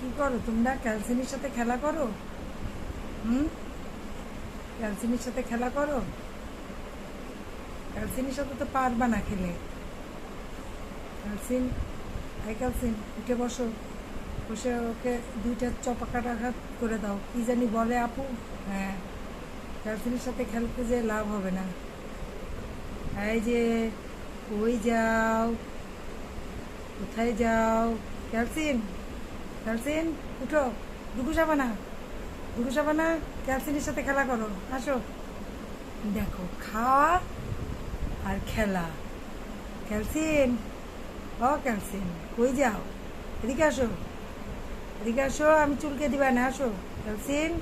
কি করো? তোমরা ক্যালসিনের সাথে খেলা করো? হুম? ক্যালসিনের সাথে খেলা করো? ক্যালসিনের সাথে তো পারবা না খেলে। ক্যালসিন, হাই ক্যালসিন, উঠে বসো। বসে ওকে দুইটা চপাকাটা হাত করে দাও। কি জানি বলে আপু? হ্যাঁ। ক্যালসিনের সাথে খেলতে যে লাভ হবে না। এই যে ওই যাও? কোথায় যাও? ক্যালসিন? ক্যালসিন উঠো। দুগু সাবানা। দুগু সাবানা, ক্যালসিনের সাথে খেলা করো। আসো। দেখো, খাওয়া আর খেলা। ক্যালসিন? ও ক্যালসিন। কই যাও? এদিকে আসো। এদিকে আসো, আমি চুলকে দিবা না আসো। ক্যালসিন?